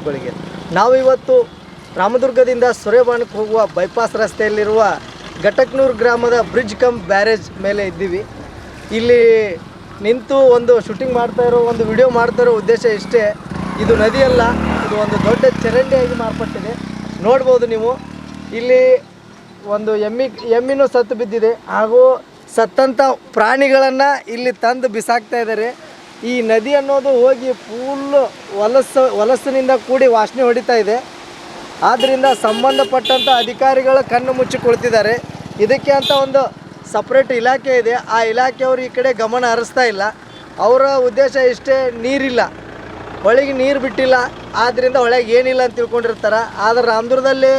ವೀರೇಶ್ ಬಳಿಗೆ ನಾವು ಇವತ್ತು ರಾಮದುರ್ಗದಿಂದ ಸುರೇಬಾಣಕ್ಕೆ ಹೋಗುವ ಬೈಪಾಸ್ ರಸ್ತೆಯಲ್ಲಿರುವ ಘಟಕ್ನೂರು ಗ್ರಾಮದ ಬ್ರಿಡ್ಜ್ ಕಮ್ ಬ್ಯಾರೇಜ್ ಮೇಲೆ ಇದ್ದೀವಿ. ಇಲ್ಲಿ ನಿಂತು ಒಂದು ಶೂಟಿಂಗ್ ಮಾಡ್ತಾ ಇರೋ ಒಂದು ವಿಡಿಯೋ ಮಾಡ್ತಾ ಇರೋ ಉದ್ದೇಶ ಇಷ್ಟೇ. ಇದು ನದಿಯಲ್ಲ, ಇದು ಒಂದು ದೊಡ್ಡ ಚರಂಡಿಯಾಗಿ ಮಾರ್ಪಟ್ಟಿದೆ. ನೋಡ್ಬೋದು ನೀವು. ಇಲ್ಲಿ ಒಂದು ಎಮ್ಮಿ, ಎಮ್ಮಿನೂ ಸತ್ತು ಬಿದ್ದಿದೆ. ಹಾಗೂ ಸತ್ತಂಥ ಪ್ರಾಣಿಗಳನ್ನು ಇಲ್ಲಿ ತಂದು ಬಿಸಾಕ್ತಾ ಇದ್ದಾರೆ. ಈ ನದಿ ಅನ್ನೋದು ಹೋಗಿ ಫುಲ್ ವಲಸು ವಲಸಿನಿಂದ ಕೂಡಿ ವಾಸನೆ ಹೊಡಿತಾ ಇದೆ. ಆದ್ದರಿಂದ ಸಂಬಂಧಪಟ್ಟಂಥ ಅಧಿಕಾರಿಗಳು ಕಣ್ಣು ಮುಚ್ಚಿ ಕುಳಿತಿದ್ದಾರೆ. ಇದಕ್ಕೆ ಅಂತ ಒಂದು ಸಪ್ರೇಟ್ ಇಲಾಖೆ ಇದೆ. ಆ ಇಲಾಖೆಯವರು ಈ ಕಡೆ ಗಮನ ಹರಿಸ್ತಾ ಇಲ್ಲ. ಅವರ ಉದ್ದೇಶ ಇಷ್ಟೇ ನೀರಿಲ್ಲ. ಹೊಳೆಗೆ ನೀರು ಬಿಟ್ಟಿಲ್ಲ. ಆದ್ದರಿಂದ ಹೊಳೆಗೆ ಏನಿಲ್ಲ ಅಂತ ತಿಳ್ಕೊಂಡಿರ್ತಾರೆ. ಆದರೆ ರಾಮದುರ್ಗದಲ್ಲಿ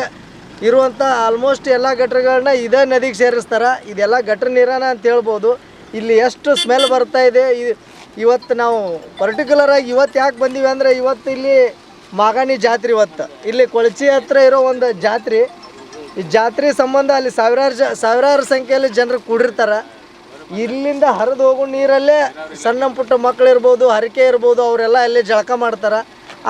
ಇರುವಂಥ ಆಲ್ಮೋಸ್ಟ್ ಎಲ್ಲ ಗಟ್ರಗಳನ್ನ ಇದೇ ನದಿಗೆ ಸೇರಿಸ್ತಾರೆ. ಇದೆಲ್ಲ ಗಟ್ರ ನೀರನ ಅಂತ ಹೇಳ್ಬೋದು. ಇಲ್ಲಿ ಎಷ್ಟು ಸ್ಮೆಲ್ ಬರ್ತಾ ಇದೆ. ಇವತ್ತು ನಾವು ಪರ್ಟಿಕ್ಯುಲರ್ ಆಗಿ ಇವತ್ತು ಯಾಕೆ ಬಂದೀವಿ ಅಂದರೆ ಇವತ್ತು ಇಲ್ಲಿ ಮಾಗಾಣಿ ಜಾತ್ರೆ ಇವತ್ತು. ಇಲ್ಲಿ ಕೊಳಚಿ ಹತ್ರ ಇರೋ ಒಂದು ಜಾತ್ರೆ. ಈ ಜಾತ್ರೆ ಸಂಬಂಧ ಅಲ್ಲಿ ಸಾವಿರಾರು ಜ, ಸಾವಿರಾರು ಸಂಖ್ಯೆಯಲ್ಲಿ ಜನರು ಕೂಡಿರ್ತಾರೆ. ಇಲ್ಲಿಂದ ಹರಿದು ಹೋಗೋ ನೀರಲ್ಲೇ ಸಣ್ಣ ಪುಟ್ಟ ಮಕ್ಕಳು ಇರ್ಬೋದು, ಹರಕೆ ಇರ್ಬೋದು, ಅವರೆಲ್ಲ ಅಲ್ಲಿ ಜಳಕ ಮಾಡ್ತಾರೆ.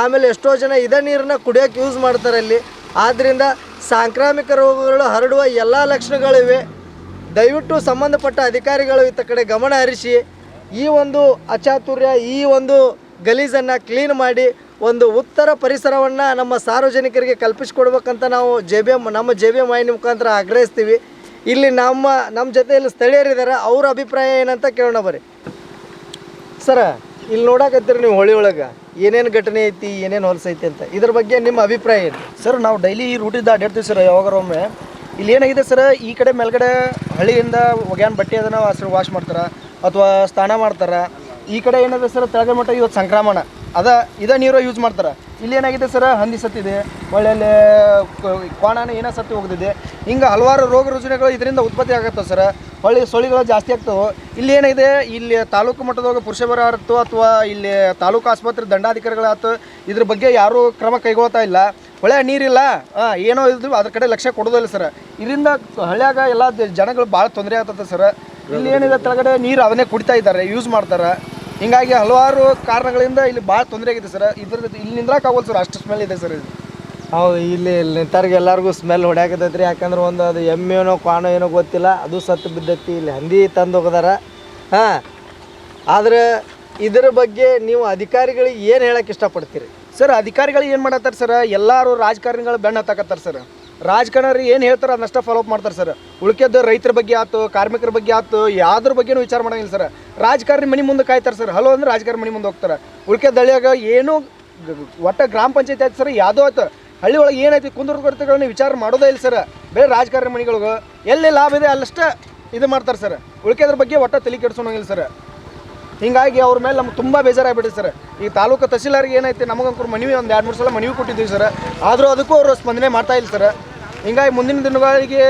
ಆಮೇಲೆ ಎಷ್ಟೋ ಜನ ಇದೇ ನೀರನ್ನ ಕುಡಿಯೋಕೆ ಯೂಸ್ ಮಾಡ್ತಾರೆ ಅಲ್ಲಿ. ಆದ್ದರಿಂದ ಸಾಂಕ್ರಾಮಿಕ ರೋಗಗಳು ಹರಡುವ ಎಲ್ಲ ಲಕ್ಷಣಗಳಿವೆ. ದಯವಿಟ್ಟು ಸಂಬಂಧಪಟ್ಟ ಅಧಿಕಾರಿಗಳು ಇತ್ತ ಕಡೆ ಗಮನ ಹರಿಸಿ. ಈ ಒಂದು ಅಚಾತುರ್ಯ, ಈ ಒಂದು ಗಲೀಜನ್ನು ಕ್ಲೀನ್ ಮಾಡಿ ಒಂದು ಉತ್ತರ ಪರಿಸರವನ್ನು ನಮ್ಮ ಸಾರ್ವಜನಿಕರಿಗೆ ಕಲ್ಪಿಸಿಕೊಡ್ಬೇಕಂತ ನಾವು ಜೆ ಬಿ ಎಂ ನಮ್ಮ ಜೆ ಬಿ ಎಂ ಐ ಮುಖಾಂತರ ಆಗ್ರಹಿಸ್ತೀವಿ. ಇಲ್ಲಿ ನಮ್ಮ ನಮ್ಮ ಜೊತೆಯಲ್ಲಿ ಸ್ಥಳೀಯರಿದ್ದಾರೆ. ಅವ್ರ ಅಭಿಪ್ರಾಯ ಏನಂತ ಕೇಳೋಣ ಬರ್ರಿ. ಸರ, ಇಲ್ಲಿ ನೋಡಕತ್ತೀರಿ ನೀವು ಹೊಳಿ ಒಳಗೆ. ಏನೇನು ಘಟನೆ ಐತಿ, ಏನೇನು ಹೊಲಸು ಐತಿ ಅಂತ. ಇದ್ರ ಬಗ್ಗೆ ನಿಮ್ಮ ಅಭಿಪ್ರಾಯ ಏನು? ಸರ್, ನಾವು ಡೈಲಿ ಈ ರೂಟಿಂದ ಅಡ್ಡಾಡ್ತೀವಿ ಸರ್, ಯಾವಾಗಾರ ಒಮ್ಮೆ. ಇಲ್ಲಿ ಏನಾಗಿದೆ ಸರ್, ಈ ಕಡೆ ಮೇಲ್ಗಡೆ ಹಳ್ಳಿಯಿಂದ ಒಗ್ಯಾನ್ ಬಟ್ಟೆ ಅದನ್ನು ವಾಶ್ ಮಾಡ್ತಾರೆ. ಅಥವಾ ಸ್ನಾನ ಮಾಡ್ತಾರೆ, ಈ ಕಡೆ ಏನಿದೆ ಸರ್ ತೆಳಗೆ ಮಟ್ಟ ಇವತ್ತು ಸಂಕ್ರಮಣ, ಅದ, ಇದ ನೀರು ಯೂಸ್ ಮಾಡ್ತಾರೆ. ಇಲ್ಲಿ ಏನಾಗಿದೆ ಸರ್, ಹಂದಿ ಸತ್ತಿದೆ ಒಳ್ಳೆ ಕೋಣಾನ ಏನೋ ಸತ್ತು ಹೋಗ್ತಿದೆ. ಹಿಂಗೆ ಹಲವಾರು ರೋಗ ರುಜಿನಗಳು ಇದರಿಂದ ಉತ್ಪತ್ತಿ ಆಗತ್ತೆ ಸರ್. ಹೊಳ್ಳಿ ಸೊಳ್ಳಿಗಳು ಜಾಸ್ತಿ ಆಗ್ತವೆ. ಇಲ್ಲಿ ಏನಿದೆ ಇಲ್ಲಿ ತಾಲೂಕು ಮಟ್ಟದೊಳಗೆ ಪುರುಷ ಬರ ಆಯ್ತು ಅಥವಾ ಇಲ್ಲಿ ತಾಲೂಕು ಆಸ್ಪತ್ರೆ ದಂಡಾಧಿಕಾರಿಗಳಾಯ್ತು ಇದ್ರ ಬಗ್ಗೆ ಯಾರೂ ಕ್ರಮ ಕೈಗೊಳ್ತಾ ಇಲ್ಲ. ಹೊಳೆ ನೀರಿಲ್ಲ. ಏನೋ ಇದ್ರು ಅದ್ರ ಕಡೆ ಲಕ್ಷ್ಯ ಕೊಡೋದಿಲ್ಲ ಸರ್. ಇದರಿಂದ ಹಳ್ಳಿಯಾಗ ಎಲ್ಲ ಜನಗಳು ಭಾಳ ತೊಂದರೆ ಆಗ್ತದೆ ಸರ್. ಇಲ್ಲಿ ಏನಿದೆ ಕೆಳಗಡೆ ನೀರು ಅದನ್ನೇ ಕುಡಿತಾ ಇದ್ದಾರೆ ಯೂಸ್ ಮಾಡ್ತಾರೆ. ಹಿಂಗಾಗಿ ಹಲವಾರು ಕಾರಣಗಳಿಂದ ಇಲ್ಲಿ ಭಾಳ ತೊಂದರೆ ಆಗಿದೆ ಸರ್. ಇದ್ರ ಇಲ್ಲಿ ನಿಂದ್ರಕ್ಕೆ ಆಗೋಲ್ಲ ಸರ್ ಅಷ್ಟು ಸ್ಮೆಲ್ ಇದೆ ಸರ್ ಇದು ಹೌದು ಇಲ್ಲಿ ನಿಂತಾರ್ಗೆ ಎಲ್ಲರಿಗೂ ಸ್ಮೆಲ್ ಹೊಡ್ಯಾಕತೈತ್ರಿ ಯಾಕಂದ್ರೆ ಒಂದು ಅದು ಎಮ್ಮೆನೋ ಕ್ವಾಣೋ ಏನೋ ಗೊತ್ತಿಲ್ಲ ಅದು ಸತ್ತು ಬಿದ್ದೈತಿ. ಇಲ್ಲಿ ಹಂದಿ ತಂದು ಹೋಗದಾರ. ಹಾಂ ಆದ್ರೆ ಇದರ ಬಗ್ಗೆ ನೀವು ಅಧಿಕಾರಿಗಳಿಗೆ ಏನು ಹೇಳಕ್ಕೆ ಇಷ್ಟಪಡ್ತೀರಿ? ಸರ್ ಅಧಿಕಾರಿಗಳು ಏನು ಮಾಡತ್ತಾರೆ ಸರ್? ಎಲ್ಲರೂ ರಾಜಕಾರಣಿಗಳು ಬೆನ್ನ ಹತ್ತಾಕತ್ತಾರೆ ಸರ್. ರಾಜಕಾರಣರು ಏನು ಹೇಳ್ತಾರೆ ಅದನ್ನಷ್ಟ ಫಾಲೋಅಪ್ ಮಾಡ್ತಾರೆ ಸರ್ ಉಳ್ಕೆದ್ದು ರೈತರ ಬಗ್ಗೆ ಆಯ್ತು ಕಾರ್ಮಿಕರ ಬಗ್ಗೆ ಆಯ್ತು ಯಾವ್ದ್ರ ಬಗ್ಗೆನೂ ವಿಚಾರ ಮಾಡೋಂಗಿಲ್ಲ ಸರ್ ರಾಜಕಾರಣಿ ಮನೆ ಮುಂದೆ ಕಾಯ್ತಾರೆ ಸರ್ ಹಲೋ ಅಂದ್ರೆ ರಾಜಕಾರಣಿ ಮನೆ ಮುಂದೆ ಹೋಗ್ತಾರೆ. ಉಳ್ಕೆ ದಳಿಯಾಗ ಏನು ಒಟ್ಟ ಗ್ರಾಮ ಪಂಚಾಯತ್ ಆಯ್ತು ಸರ್ ಯಾವುದೋ ಆಯ್ತು. ಹಳ್ಳಿ ಒಳಗೆ ಏನೈತಿ ಕುಂದುಕೊರತೆಗಳನ್ನ ವಿಚಾರ ಮಾಡೋದೇ ಇಲ್ಲ ಸರ್ ಬೇರೆ ರಾಜಕಾರಣಿ ಮನೆಗಳಿಗೆ ಎಲ್ಲಿ ಲಾಭ ಇದೆ ಅಲ್ಲಷ್ಟೇ ಇದು ಮಾಡ್ತಾರೆ ಸರ್ ಉಳ್ಕೆದ್ರ ಬಗ್ಗೆ ಒಟ್ಟ ತಲೆ ಕೆಡ್ಸೋಣಂಗಿಲ್ಲ ಸರ್ ಹಿಂಗಾಗಿ ಅವ್ರ ಮೇಲೆ ನಮ್ಗೆ ತುಂಬ ಬೇಜಾರಾಗ್ಬಿಟ್ಟಿದೆ ಸರ್ ಈ ತಾಲೂಕು ತಹಸೀಲ್ದಾರ್ಗೆ ಏನೈತೆ ನಮಗಂಕರು ಮನವಿ ಒಂದು ಎರಡು ಮೂರು ಸಲ ಮನವಿ ಕೊಟ್ಟಿದ್ದೀವಿ ಸರ್ ಆದರೂ ಅದಕ್ಕೂ ಅವರು ಸ್ಪಂದನೆ ಮಾಡ್ತಾ ಇಲ್ಲ ಸರ್ ಹಿಂಗಾಗಿ ಮುಂದಿನ ದಿನಗಳಿಗೆ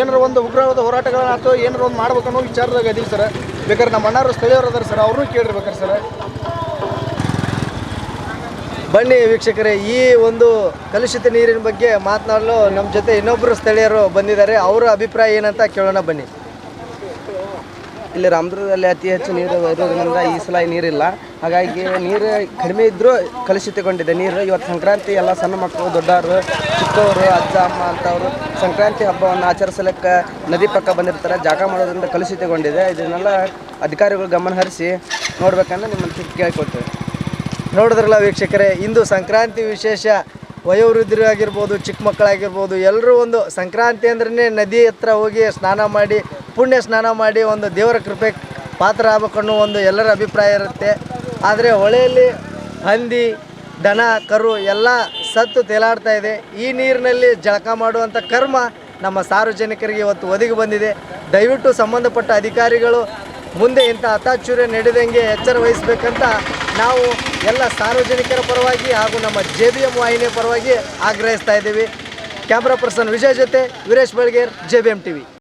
ಏನಾರ ಒಂದು ಉಗ್ರವಾದ ಹೋರಾಟಗಳನ್ನ ಅಥವಾ ಏನಾರ ಒಂದು ಮಾಡ್ಬೇಕು ಅನ್ನೋ ವಿಚಾರದಾಗ ಇದೀವಿ ಸರ್. ಬೇಕಾದ್ರೆ ನಮ್ಮ ಅಣ್ಣಾರು ಸ್ಥಳೀಯರು ಅದಾರ ಸರ್, ಅವ್ರನ್ನೂ ಕೇಳಿರ್ಬೇಕಾರೆ ಸರ್. ಬನ್ನಿ ವೀಕ್ಷಕರೇ, ಈ ಒಂದು ಕಲುಷಿತ ನೀರಿನ ಬಗ್ಗೆ ಮಾತನಾಡಲು ನಮ್ಮ ಜೊತೆ ಇನ್ನೊಬ್ಬರು ಸ್ಥಳೀಯರು ಬಂದಿದ್ದಾರೆ. ಅವರ ಅಭಿಪ್ರಾಯ ಏನಂತ ಕೇಳೋಣ ಬನ್ನಿ. ಇಲ್ಲಿ ರಾಮದುರ್ಗದಲ್ಲಿ ಅತಿ ಹೆಚ್ಚು ನೀರು ಇರೋದ್ರಿಂದ ಈ ಸಲ ನೀರಿಲ್ಲ. ಹಾಗಾಗಿ ನೀರು ಕಡಿಮೆ ಇದ್ದರೂ ಕಲುಷಿತಗೊಂಡಿದೆ. ನೀರು ಇವತ್ತು ಸಂಕ್ರಾಂತಿ ಎಲ್ಲ ಸಣ್ಣ ಮಕ್ಕಳು, ದೊಡ್ಡವರು, ಚಿಕ್ಕವರು, ಅಜ್ಜ, ಅಮ್ಮ ಅಂತವರು ಸಂಕ್ರಾಂತಿ ಹಬ್ಬವನ್ನು ಆಚರಿಸಲಿಕ್ಕೆ ನದಿ ಪಕ್ಕ ಬಂದಿರ್ತಾರೆ. ಜಾಗ ಮಾಡೋದ್ರಿಂದ ಕಲುಷಿತಗೊಂಡಿದೆ. ಇದನ್ನೆಲ್ಲ ಅಧಿಕಾರಿಗಳು ಗಮನ ಹರಿಸಿ ನೋಡ್ಬೇಕಂದ್ರೆ ನಿಮ್ಮನ್ನು ಕೇಳ್ಕೊಳ್ತೇವೆ. ನೋಡಿದ್ರಲ್ಲ ವೀಕ್ಷಕರೇ, ಇಂದು ಸಂಕ್ರಾಂತಿ ವಿಶೇಷ ವಯೋವೃದ್ಧರು ಆಗಿರ್ಬೋದು, ಚಿಕ್ಕ ಮಕ್ಕಳಾಗಿರ್ಬೋದು, ಎಲ್ಲರೂ ಒಂದು ಸಂಕ್ರಾಂತಿ ಅಂದ್ರೇ ನದಿ ಹತ್ರ ಹೋಗಿ ಸ್ನಾನ ಮಾಡಿ ಪುಣ್ಯ ಸ್ನಾನ ಮಾಡಿ ಒಂದು ದೇವರ ಕೃಪೆ ಪಾತ್ರ ಆಗ್ಬೇಕನ್ನೋ ಒಂದು ಎಲ್ಲರ ಅಭಿಪ್ರಾಯ ಇರುತ್ತೆ. ಆದರೆ ಹೊಳೆಯಲ್ಲಿ ಹಂದಿ, ದನ, ಕರು ಎಲ್ಲ ಸತ್ತು ತೇಲಾಡ್ತಾ ಇದೆ. ಈ ನೀರಿನಲ್ಲಿ ಜಳಕ ಮಾಡುವಂಥ ಕರ್ಮ ನಮ್ಮ ಸಾರ್ವಜನಿಕರಿಗೆ ಇವತ್ತು ಒದಗಿ ಬಂದಿದೆ. ದಯವಿಟ್ಟು ಸಂಬಂಧಪಟ್ಟ ಅಧಿಕಾರಿಗಳು ಮುಂದೆ ಇಂಥ ಹತಾಚುರ್ಯ ನಡೆದಂಗೆ ಎಚ್ಚರ ವಹಿಸಬೇಕಂತ ನಾವು ಎಲ್ಲ ಸಾರ್ವಜನಿಕರ ಪರವಾಗಿ ಹಾಗೂ ನಮ್ಮ ಜೆ ಬಿ ಎಂ ವಾಹಿನಿಯ ಪರವಾಗಿ ಆಗ್ರಹಿಸ್ತಾ ಇದ್ದೀವಿ. ಕ್ಯಾಮ್ರಾ ಪರ್ಸನ್ ವಿಜಯ್ ಜೊತೆ Veeresh Belager, J B M T V